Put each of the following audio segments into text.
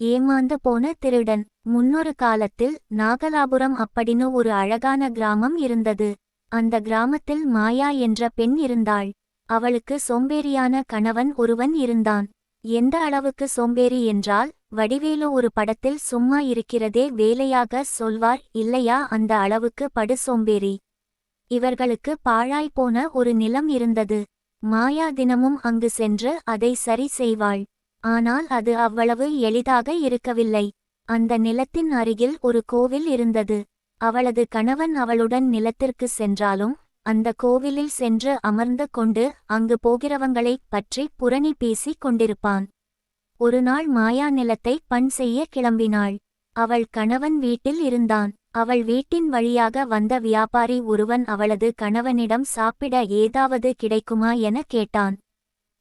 ஏமாந்து போன திருடன். முன்னொரு காலத்தில் நாகலாபுரம் அப்படின்னு ஒரு அழகான கிராமம் இருந்தது. அந்த கிராமத்தில் மாயா என்ற பெண் இருந்தாள். அவளுக்கு சோம்பேறியான கணவன் ஒருவன் இருந்தான். எந்த அளவுக்கு சோம்பேறி என்றால் வடிவேலு ஒரு படத்தில் சும்மா இருக்கிறதே வேலையாக சொல்வார் இல்லையா அந்த அளவுக்கு படு சோம்பேறி. இவர்களுக்கு பாழாய்போன ஒரு நிலம் இருந்தது. மாயா தினமும் அங்கு சென்று அதை சரி செய்வாள். ஆனால் அது அவ்வளவு எளிதாக இருக்கவில்லை. அந்த நிலத்தின் அருகில் ஒரு கோவில் இருந்தது. அவளது கணவன் அவளுடன் நிலத்திற்கு சென்றாலும் அந்த கோவிலில் சென்று அமர்ந்து கொண்டு அங்கு போகிறவங்களைப் பற்றி புரணி பேசிக் கொண்டிருப்பான். ஒருநாள் மாயா நிலத்தை பண் செய்ய கிளம்பினாள். அவள் கணவன் வீட்டில் இருந்தான். அவள் வீட்டின் வழியாக வந்த வியாபாரி ஒருவன் அவளது கணவனிடம் சாப்பிட ஏதாவது கிடைக்குமா என கேட்டான்.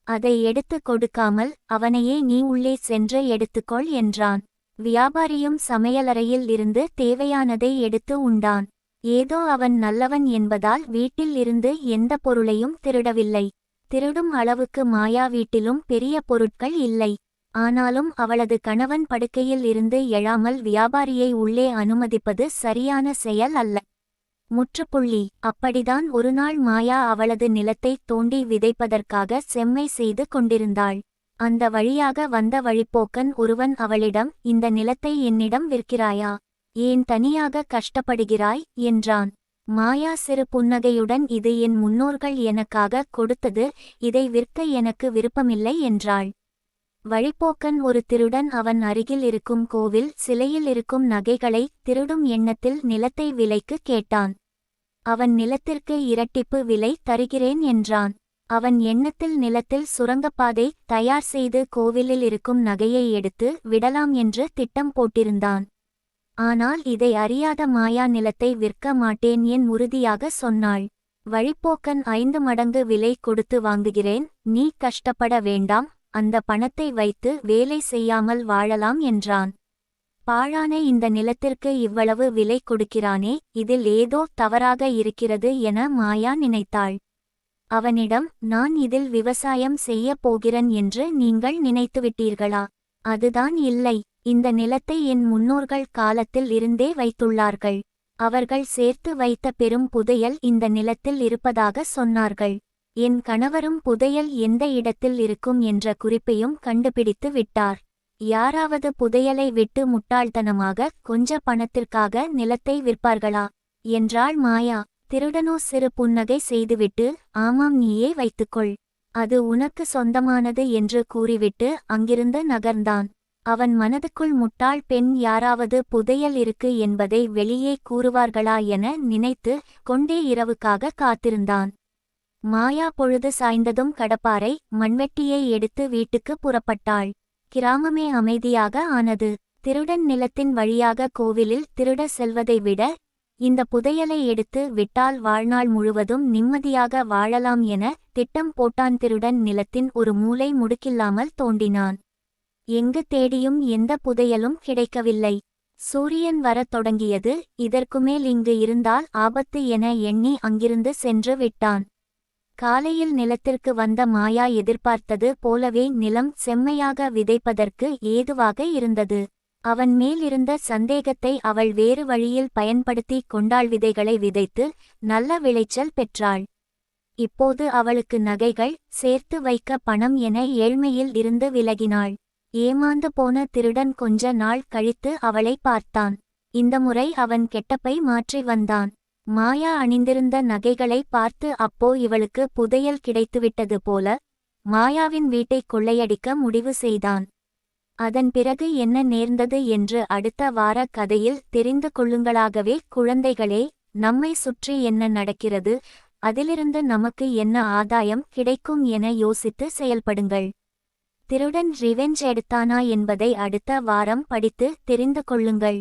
அதை எடுத்துக் கொடுக்காமல் அவனையே நீ உள்ளே சென்று எடுத்துக்கொள் என்றான். வியாபாரியும் சமையலறையில் இருந்து தேவையானதை எடுத்து உண்டான். ஏதோ அவன் நல்லவன் என்பதால் வீட்டில் இருந்து எந்த பொருளையும் திருடவில்லை. திருடும் அளவுக்கு மாயா வீட்டிலும் பெரிய பொருட்கள் இல்லை. ஆனாலும் அவளது கணவன் படுக்கையில் இருந்து எழாமல் வியாபாரியை உள்ளே அனுமதிப்பது சரியான செயல் அல்ல. முற்றுப்புள்ளி. அப்படிதான் ஒருநாள் மாயா அவளது நிலத்தை தோண்டி விதைப்பதற்காக செம்மை செய்து கொண்டிருந்தாள். அந்த வழியாக வந்த வழிப்போக்கன் ஒருவன் அவளிடம் இந்த நிலத்தை என்னிடம் விற்கிறாயா? ஏன் தனியாக கஷ்டப்படுகிறாய்? என்றான். மாயா சிறு புன்னகையுடன் இது என் முன்னோர்கள் எனக்காக கொடுத்தது இதை விற்க எனக்கு விருப்பமில்லை என்றாள். வழிப்போக்கன் ஒரு திருடன் அவன் அருகில் இருக்கும் கோவில் சிலையில் இருக்கும் நகைகளை திருடும் எண்ணத்தில் நிலத்தை விலைக்கு கேட்டான். அவன் நிலத்திற்கு இரட்டிப்பு விலை தருகிறேன் என்றான். அவன் எண்ணத்தில் நிலத்தில் சுரங்கப்பாதை தயார் செய்து கோவிலில் இருக்கும் நகையை எடுத்து விடலாம் என்று திட்டம் போட்டிருந்தான். ஆனால் இதை அறியாத மாயா நிலத்தை விற்க மாட்டேன் என் உறுதியாக சொன்னாள். வழிப்போக்கன் ஐந்து மடங்கு விலை கொடுத்து வாங்குகிறேன். நீ கஷ்டப்பட வேண்டாம். அந்த பணத்தை வைத்து வேலை செய்யாமல் வாழலாம் என்றான். பாழான இந்த நிலத்திற்கு இவ்வளவு விலை கொடுக்கிறானே இதில் ஏதோ தவறாக இருக்கிறது என மாயா நினைத்தாள். அவனிடம் நான் இதில் விவசாயம் செய்யப் போகிறேன் என்று நீங்கள் நினைத்துவிட்டீர்களா? அதுதான் இல்லை. இந்த நிலத்தை என் முன்னோர்கள் காலத்தில் இருந்தே வைத்துள்ளார்கள். அவர்கள் சேர்த்து வைத்த பெரும் புதையல் இந்த நிலத்தில் இருப்பதாக சொன்னார்கள். என் கணவரும் புதையல் எந்த இடத்தில் இருக்கும் என்ற குறிப்பையும் கண்டுபிடித்து விட்டார். யாராவது புதையலை விட்டு முட்டாள்தனமாக கொஞ்ச பணத்திற்காக நிலத்தை விற்பார்களா? என்றாள் மாயா. திருடனோ சிறு புன்னகை செய்துவிட்டு ஆமாம் நீயே வைத்துக்கொள். அது உனக்கு சொந்தமானது என்று கூறிவிட்டு அங்கிருந்து நகர்ந்தான். அவன் மனதுக்குள் முட்டாள் பெண் யாராவது புதையல் இருக்கு என்பதை வெளியே கூறுவார்களா என நினைத்து கொண்டே இரவுக்காக காத்திருந்தான். மாயா பொழுது சாய்ந்ததும் கடப்பாரை மண்வெட்டியை எடுத்து வீட்டுக்கு புறப்பட்டாள். கிராமமே அமைதியாக ஆனது. திருடன் நிலத்தின் வழியாக கோவிலில் திருட செல்வதை விட இந்த புதையலை எடுத்து விட்டால் வாழ்நாள் முழுவதும் நிம்மதியாக வாழலாம் என திட்டம் போட்டான் திருடன் நிலத்தின் ஒரு மூலை முடுக்கில்லாமல் தோண்டினான். எங்கு தேடியும் எந்த புதையலும் கிடைக்கவில்லை. சூரியன் வரத் தொடங்கியது இதற்குமேல் இங்கு இருந்தால் ஆபத்து என எண்ணி அங்கிருந்து சென்று விட்டான். காலையில் நிலத்திற்கு வந்த மாயா எதிர்பார்த்தது போலவே நிலம் செம்மையாக விதைப்பதற்கு ஏதுவாக இருந்தது. அவன் மேலிருந்த சந்தேகத்தை அவள் வேறு வழியில் பயன்படுத்தி கொண்டாள் விதைகளை விதைத்து நல்ல விளைச்சல் பெற்றாள். இப்போது அவளுக்கு நகைகள் சேர்த்து வைக்க பணம் என ஏழ்மையில் இருந்து விலகினாள். ஏமாந்து போன திருடன் கொஞ்ச நாள் கழித்து அவளை பார்த்தான். இந்த முறை அவன் கெட்டப்பை மாற்றி வந்தான். மாயா அணிந்திருந்த நகைகளை பார்த்து அப்போ இவளுக்கு புதையல் கிடைத்துவிட்டது போல மாயாவின் வீட்டை கொள்ளையடிக்க முடிவு செய்தான். அதன் பிறகு என்ன நேர்ந்தது என்று அடுத்த வார கதையில் தெரிந்து கொள்ளுங்களாகவே குழந்தைகளே நம்மை சுற்றி என்ன நடக்கிறது அதிலிருந்து நமக்கு என்ன ஆதாயம் கிடைக்கும் என யோசித்து செயல்படுங்கள். திருடன் ரிவெஞ்ச் எடுத்தானா என்பதை அடுத்த வாரம் படித்து தெரிந்து கொள்ளுங்கள்.